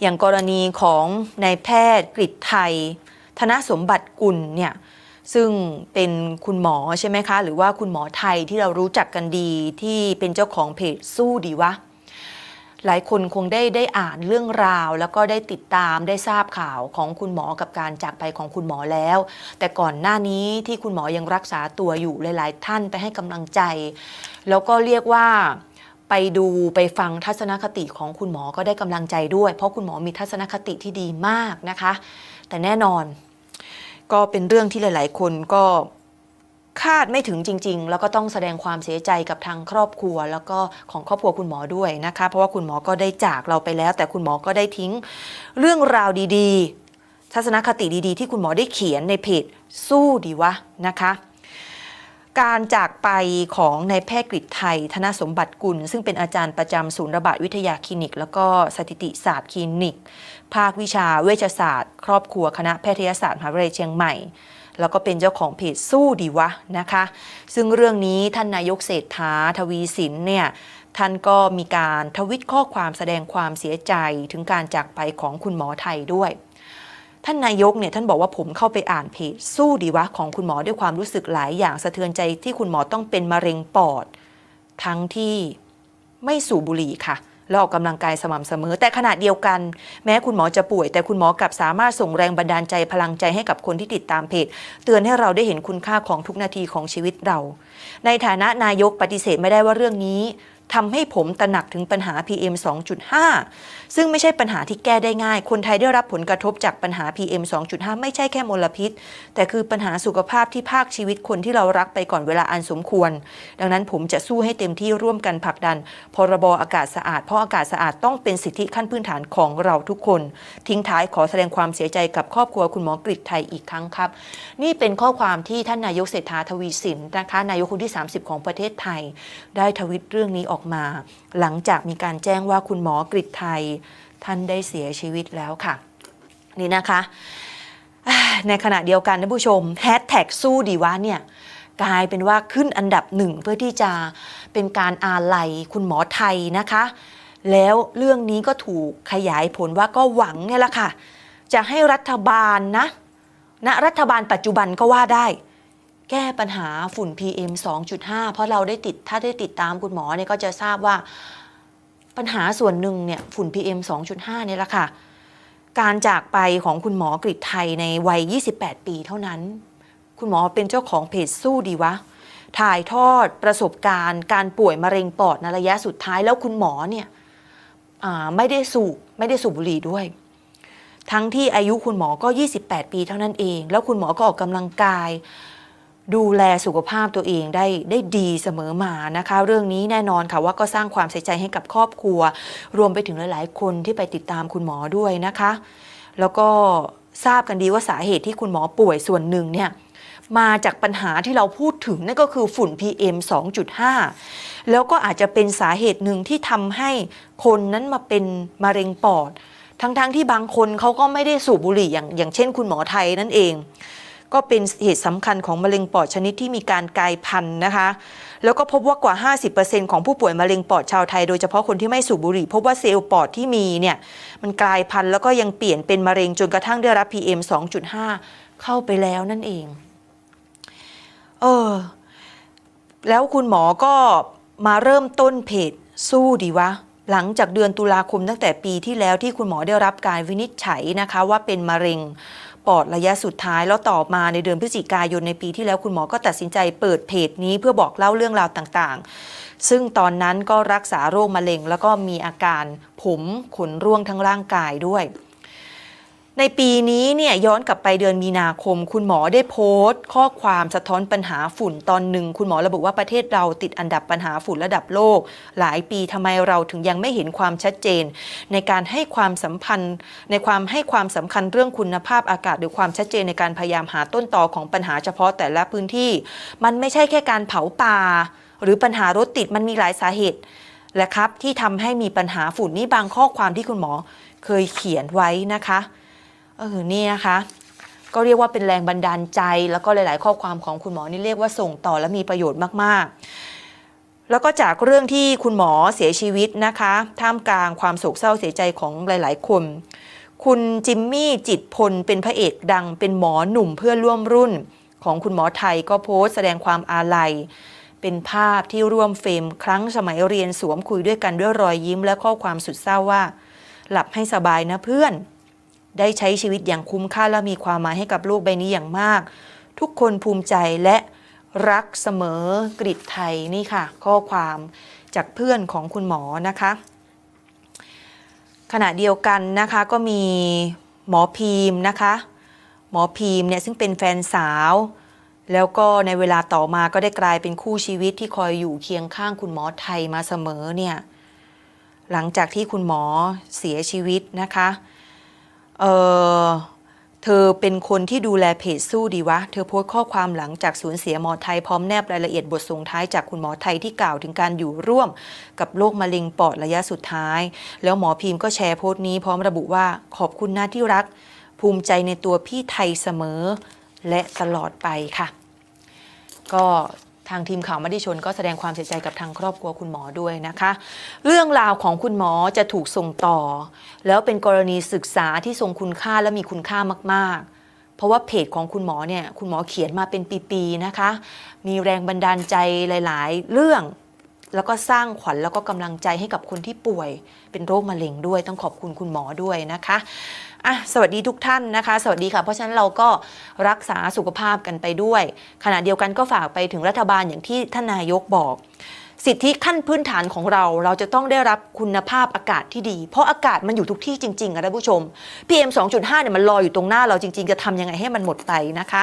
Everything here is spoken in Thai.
อย่างกรณีของนายแพทย์กฤษไทย ธนสมบัติกุลเนี่ยซึ่งเป็นคุณหมอใช่ไหมคะ หรือว่าคุณหมอไทยที่เรารู้จักกันดีที่เป็นเจ้าของเพจสู้ดีวะ หลายคนคงได้ได้อ่านเรื่องราว แล้วก็ได้ติดตามได้ทราบข่าวของคุณหมอกับการจากไปของคุณหมอแล้ว แต่ก่อนหน้านี้ที่คุณหมอยังรักษาตัวอยู่หลาย ๆ ท่านไปให้กำลังใจ แล้วก็เรียกว่า ไปดูไปฟังทัศนคติของคุณหมอก็ได้กำลังใจด้วย เพราะคุณหมอมีทัศนคติที่ดีมากนะคะ แต่แน่นอน ก็เป็นเรื่องที่หลาย ๆ คนก็คาดไม่ถึงจริง ๆ แล้วก็ต้องแสดงความเสียใจกับทางครอบครัว แล้วก็ของครอบครัวคุณหมอด้วยนะคะ เพราะว่าคุณหมอก็ได้จากเราไปแล้ว แต่คุณหมอก็ได้ทิ้งเรื่องราวดี ๆ ทัศนคติดี ๆ ที่คุณหมอได้เขียนในเพจสู้ดีวะนะคะ การจากไปของนายแพทย์กฤษไทย ธนสมบัติกุล ซึ่งเป็นอาจารย์ประจำศูนย์ระบาดวิทยาคลินิก แล้วก็สถิติศาสตร์คลินิก ภาควิชาเวชศาสตร์ ครอบครัวคณะแพทยศาสตร์มหาวิทยาลัยเชียงใหม่ แล้วก็เป็นเจ้าของเพจสู้ดีวะนะคะ ซึ่งเรื่องนี้ท่านนายกเศรษฐาทวีสินเนี่ยท่านก็มีการทวิตข้อความแสดงความเสียใจถึงการจากไปของคุณหมอไทยด้วย ท่านนายกเนี่ยท่านบอกว่าผมเข้าไปอ่านเพจสู้ดีวะของคุณหมอด้วยความรู้สึกหลายอย่างสะเทือนใจที่คุณหมอต้องเป็นมะเร็งปอด ทั้งที่ไม่สูบบุหรี่ค่ะแล้วออกกำลังกายสม่ำเสมอ แต่ขณะเดียวกัน แม้คุณหมอจะป่วย แต่คุณหมอกลับสามารถส่งแรงบันดาลใจพลังใจให้กับคนที่ติดตามเพจ เตือนให้เราได้เห็นคุณค่าของทุกนาทีของชีวิตเรา ในฐานะนายกปฏิเสธไม่ได้ว่าเรื่องนี้ ทำให้ผมตระหนักถึงปัญหา PM 2.5 ซึ่งไม่ใช่ปัญหาที่แก้ได้ง่าย คนไทยได้รับผลกระทบจากปัญหา PM 2.5 ไม่ใช่แค่มลพิษ แต่คือปัญหาสุขภาพที่ภาคชีวิตคนที่เรารักไปก่อนเวลาอันสมควร ดังนั้นผมจะสู้ให้เต็มที่ร่วมกันผลักดัน พรบอากาศสะอาด เพราะอากาศสะอาดต้องเป็นสิทธิขั้นพื้นฐานของเราทุกคน ทิ้งท้ายขอแสดงความเสียใจกับครอบครัวคุณหมอกฤษไทยอีกครั้งครับ นี่เป็นข้อความที่ท่านนายกเศรษฐาทวีสินนะคะนายกคนที่ 30 ของประเทศไทย ได้ทวิตเรื่องนี้ออกมา หลังจากมีการแจ้งว่าคุณหมอกฤษไทย ท่านได้เสียชีวิตแล้วค่ะ นี่นะคะ ในขณะเดียวกันท่านผู้ชมแฮชแท็กสู้ดีวะเนี่ยกลายเป็นว่าขึ้นอันดับหนึ่งเพื่อที่จะเป็นการอาลัยคุณหมอไทยนะคะ แล้วเรื่องนี้ก็ถูกขยายผลว่าก็หวังเนี่ยแหละค่ะ จะให้รัฐบาลนะณรัฐบาลปัจจุบันก็ว่าได้ แก้ปัญหาฝุ่น PM 2.5 เพราะเราได้ติดถ้าได้ติดตามคุณหมอเนี่ยก็จะทราบว่าปัญหาส่วนหนึ่งเนี่ยฝุ่น PM 2.5 เนี่ยแหละค่ะ การจากไปของคุณหมอกฤษไทยในวัย 28 ปีเท่านั้น คุณหมอเป็นเจ้าของเพจสู้ดีวะ ถ่ายทอดประสบการณ์ การป่วยมะเร็งปอดในระยะสุดท้ายแล้วคุณหมอเนี่ยไม่ได้สูบไม่ได้สูบบุหรี่ด้วย ทั้งที่อายุคุณหมอก็ 28 ปีเท่านั้นเอง แล้วคุณหมอก็ออกกำลังกาย ดูแลสุขภาพตัวเองได้ได้ดีเสมอมานะคะ เรื่องนี้แน่นอนค่ะว่าก็สร้างความเสียใจให้กับครอบครัว รวมไปถึงหลาย ๆ คนที่ไปติดตามคุณหมอด้วยนะคะ แล้วก็ทราบกันดีว่าสาเหตุที่คุณหมอป่วยส่วนหนึ่งเนี่ยมาจากปัญหาที่เราพูดถึงนั่นก็คือฝุ่น PM 2.5 แล้วก็อาจจะเป็นสาเหตุหนึ่งที่ทำให้คนนั้นมาเป็นมะเร็งปอด ทั้งๆทที่บางคนเขาก็ไม่ได้สูบบุหรี่อย่างอย่างเช่น คุณหมอไทยนั่นเอง ก็เป็นเหตุสำคัญของมะเร็งปอดชนิดที่มีการกลายพันธุ์นะคะ แล้วก็พบว่ากว่า 50%ของผู้ป่วยมะเร็งปอดชาวไทย โดยเฉพาะคนที่ไม่สูบบุหรี่ พบว่าเซลล์ปอดที่มีเนี่ยมันกลายพันธุ์แล้วก็ยังเปลี่ยนเป็นมะเร็งจนกระทั่งได้รับ PM 2.5 เข้าไปแล้วนั่นเอง เออ แล้วคุณหมอก็มาเริ่มต้นเพจสู้ดีวะหลังจากเดือนตุลาคมตั้งแต่ปีที่แล้วที่คุณหมอได้รับการวินิจฉัยนะคะว่าเป็นมะเร็ง ปอดระยะสุดท้ายแล้วต่อมาในเดือนพฤศจิกายนในปีที่แล้วคุณหมอก็ตัดสินใจเปิดเพจนี้เพื่อบอกเล่าเรื่องราวต่างๆ ซึ่งตอนนั้นก็รักษาโรคมะเร็ง แล้วก็มีอาการผมขนร่วงทั้งร่างกายด้วย ในปีนี้เนี่ยย้อนกลับไปเดือนมีนาคม คุณหมอได้โพสต์ ข้อความสะท้อนปัญหาฝุ่นตอนหนึ่ง คุณหมอระบุว่าประเทศเราติดอันดับปัญหาฝุ่นระดับโลก หลายปีทำไมเราถึงยังไม่เห็นความชัดเจน ในการให้ความสัมพันธ์ ในความให้ความสำคัญเรื่องคุณภาพอากาศ หรือความชัดเจนในการพยายามหาต้นตอของปัญหาเฉพาะแต่ละพื้นที่ มันไม่ใช่แค่การเผาป่า หรือปัญหารถติดมันมีหลายสาเหตุแหละครับที่ทำให้มีปัญหาฝุ่นนี่บางข้อความที่คุณหมอเคยเขียนไว้นะคะ เออนี่นะคะ ก็เรียกว่าเป็นแรงบันดาลใจ แล้วก็หลาย ๆ ข้อความของคุณหมอนี่เรียกว่าส่งต่อและมีประโยชน์มาก ๆ แล้วก็จากเรื่องที่คุณหมอเสียชีวิตนะคะ ท่ามกลางความโศกเศร้าเสียใจของหลาย ๆ คนคุณจิมมี่จิตพลเป็นพระเอกดัง เป็นหมอหนุ่มเพื่อนร่วมรุ่น ของคุณหมอไทยก็โพสต์แสดงความอาลัย เป็นภาพที่ร่วมเฟรมครั้งสมัยเรียนสวมคุยด้วยกันด้วยรอยยิ้มและข้อความสุดเศร้าว่า หลับให้สบายนะเพื่อน ได้ใช้ชีวิตอย่างคุ้มค่าและมีความหมายให้กับโลกใบนี้อย่างมาก ทุกคนภูมิใจและรักเสมอกริดไทยนี่ค่ะ ข้อความจากเพื่อนของคุณหมอนะคะ ขณะเดียวกันนะคะก็มีหมอพีมนะคะ หมอพีมเนี่ยซึ่งเป็นแฟนสาว แล้วก็ในเวลาต่อมาก็ได้กลายเป็นคู่ชีวิตที่คอยอยู่เคียงข้างคุณหมอไทยมาเสมอเนี่ยหลังจากที่คุณหมอเสียชีวิตนะคะ เออเธอเป็นคนที่ดูแลเพจสู้ดีวะ เธอโพสต์ข้อความหลังจากสูญเสียหมอไทยพร้อมแนบรายละเอียดบทส่งท้ายจากคุณหมอไทยที่กล่าวถึงการอยู่ร่วม กับโรคมะเร็งปอดระยะสุดท้าย แล้วหมอพิมพ์ก็แชร์โพสต์นี้พร้อมระบุว่าขอบคุณนะที่รัก ภูมิใจในตัวพี่ไทยเสมอ และตลอดไปค่ะ ก็ ทางทีมข่าวมติชนก็แสดงความเสียใจกับทางครอบครัวคุณหมอด้วยนะคะ เรื่องราวของคุณหมอจะถูกส่งต่อ แล้วเป็นกรณีศึกษาที่ทรงคุณค่าและมีคุณค่ามากๆเพราะว่าเพจของคุณหมอเนี่ยคุณหมอเขียนมาเป็นปี ๆ นะคะ มีแรงบันดาลใจหลาย ๆ เรื่อง แล้วก็สร้างขวัญแล้วก็กำลังใจให้กับคนที่ป่วยเป็นโรคมะเร็งด้วย ต้องขอบคุณคุณหมอด้วยนะคะอะสวัสดีทุกท่านนะคะ สวัสดีค่ะ เพราะฉะนั้นเราก็รักษาสุขภาพกันไปด้วย ขณะเดียวกันก็ฝากไปถึงรัฐบาลอย่างที่ท่านนายกบอก สิทธิขั้นพื้นฐานของเรา เราจะต้องได้รับคุณภาพอากาศที่ดี เพราะอากาศมันอยู่ทุกที่จริงๆอะท่านผู้ชม PM 2.5เนี่ยมันลอยอยู่ตรงหน้าเราจริง ๆ จะทำยังไงให้มันหมดไปนะคะ